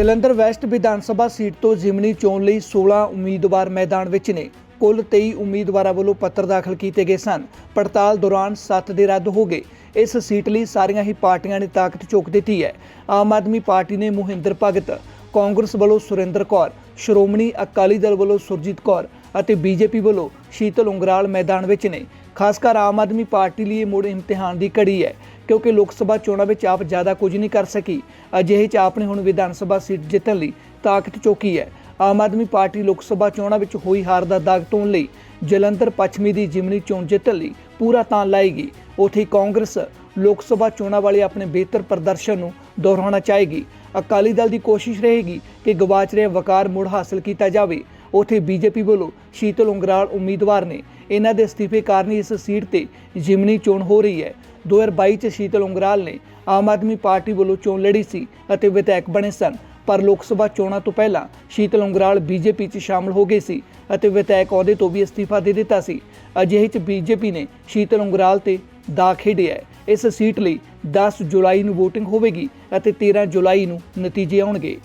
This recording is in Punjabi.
ਜਲੰਧਰ ਵੈਸਟ ਵਿਧਾਨ ਸਭਾ ਸੀਟ ਤੋਂ ਜ਼ਿਮਨੀ ਚੋਣ ਲਈ 16 ਉਮੀਦਵਾਰ ਮੈਦਾਨ ਵਿੱਚ ਨੇ। ਕੁੱਲ 23 ਉਮੀਦਵਾਰਾਂ ਵੱਲੋਂ ਪੱਤਰ ਦਾਖਲ ਕੀਤੇ ਗਏ ਸਨ। ਪੜਤਾਲ ਦੌਰਾਨ 7 ਦੇ ਰੱਦ ਹੋ ਗਏ। ਇਸ ਸੀਟ ਲਈ ਸਾਰੀਆਂ ਹੀ ਪਾਰਟੀਆਂ ਨੇ ਤਾਕਤ ਝੋਕ ਦਿੱਤੀ ਹੈ। ਆਮ ਆਦਮੀ ਪਾਰਟੀ ਨੇ ਮੋਹਿੰਦਰ ਭਗਤ, ਕਾਂਗਰਸ ਵੱਲੋਂ ਸੁਰਿੰਦਰ ਕੌਰ, ਸ਼੍ਰੋਮਣੀ ਅਕਾਲੀ ਦਲ ਵੱਲੋਂ ਸੁਰਜੀਤ ਕੌਰ ਅਤੇ ਬੀਜੇਪੀ ਵੱਲੋਂ ਸ਼ੀਤਲ ਉਂਗਰਾਲ ਮੈਦਾਨ ਵਿੱਚ ਨੇ। ਖਾਸ ਕਰ ਆਮ ਆਦਮੀ ਪਾਰਟੀ ਲਈ ਇਹ ਮੁੜ ਇਮਤਿਹਾਨ ਦੀ ਘੜੀ ਹੈ, ਕਿਉਂਕਿ ਲੋਕ ਸਭਾ ਚੋਣਾਂ ਵਿੱਚ ਆਪ ਜ਼ਿਆਦਾ ਕੁਝ ਨਹੀਂ ਕਰ ਸਕੀ। ਅਜਿਹੇ ਚ ਆਪ ਨੇ ਹੁਣ ਵਿਧਾਨ ਸਭਾ ਸੀਟ ਜਿੱਤਣ ਲਈ ਤਾਕਤ ਚੋਕੀ ਹੈ। ਆਮ ਆਦਮੀ ਪਾਰਟੀ ਲੋਕ ਸਭਾ ਚੋਣਾਂ ਵਿੱਚ ਹੋਈ ਹਾਰ ਦਾ ਦਾਗ ਧੋਣ ਲਈ ਜਲੰਧਰ ਪੱਛਮੀ ਦੀ ਜਿਮਨੀ ਚੋਣ ਜਿੱਤਣ ਲਈ ਪੂਰਾ ਤਾਂ ਲਾਏਗੀ। ਉੱਥੇ ਕਾਂਗਰਸ ਲੋਕ ਸਭਾ ਚੋਣਾਂ ਵਾਲੇ ਆਪਣੇ ਬਿਹਤਰ ਪ੍ਰਦਰਸ਼ਨ ਨੂੰ ਦੁਹਰਾਉਣਾ ਚਾਹੇਗੀ। ਅਕਾਲੀ ਦਲ ਦੀ ਕੋਸ਼ਿਸ਼ ਰਹੇਗੀ ਕਿ ਗਵਾਚ ਰਹੇ ਵਕਾਰ ਮੁੜ ਹਾਸਲ ਕੀਤਾ ਜਾਵੇ। ਉਥੇ ਬੀਜੇਪੀ ਵੱਲੋਂ ਸ਼ੀਤਲ ਉਂਗਰਾਲ ਉਮੀਦਵਾਰ ਨੇ ਇਹਨਾਂ ਦੇ ਅਸਤੀਫੇ ਕਾਰਨ ਹੀ ਇਸ ਸੀਟ ਤੇ ਜਿਮਨੀ ਚੋਣ ਹੋ ਰਹੀ ਹੈ। 2022 ਚ ਸ਼ੀਤਲ ਉਂਗਰਾਲ ਨੇ ਆਮ ਆਦਮੀ ਪਾਰਟੀ ਵੱਲੋਂ ਚੋਣ ਲੜੀ ਸੀ ਅਤੇ ਵਿਧਾਇਕ ਬਣੇ ਸਨ। ਪਰ ਲੋਕ ਸਭਾ ਚੋਣਾਂ ਤੋਂ ਪਹਿਲਾਂ ਸ਼ੀਤਲ ਉਂਗਰਾਲ ਬੀਜੇਪੀ 'ਚ ਸ਼ਾਮਲ ਹੋ ਗਏ ਸੀ ਅਤੇ ਵਿਧਾਇਕ ਅਹੁਦੇ ਤੋਂ ਵੀ ਅਸਤੀਫਾ ਦੇ ਦਿੱਤਾ ਸੀ। ਅਜਿਹੇ 'ਚ ਬੀਜੇਪੀ ਨੇ ਸ਼ੀਤਲ ਉਂਗਰਾਲ ਤੇ ਦਾ ਖੇਡਿਆ ਇਸ ਸੀਟ ਲਈ 10 ਜੁਲਾਈ ਨੂੰ VOTING ਹੋਵੇਗੀ ਅਤੇ 13 ਜੁਲਾਈ ਨੂੰ ਨਤੀਜੇ ਆਉਣਗੇ।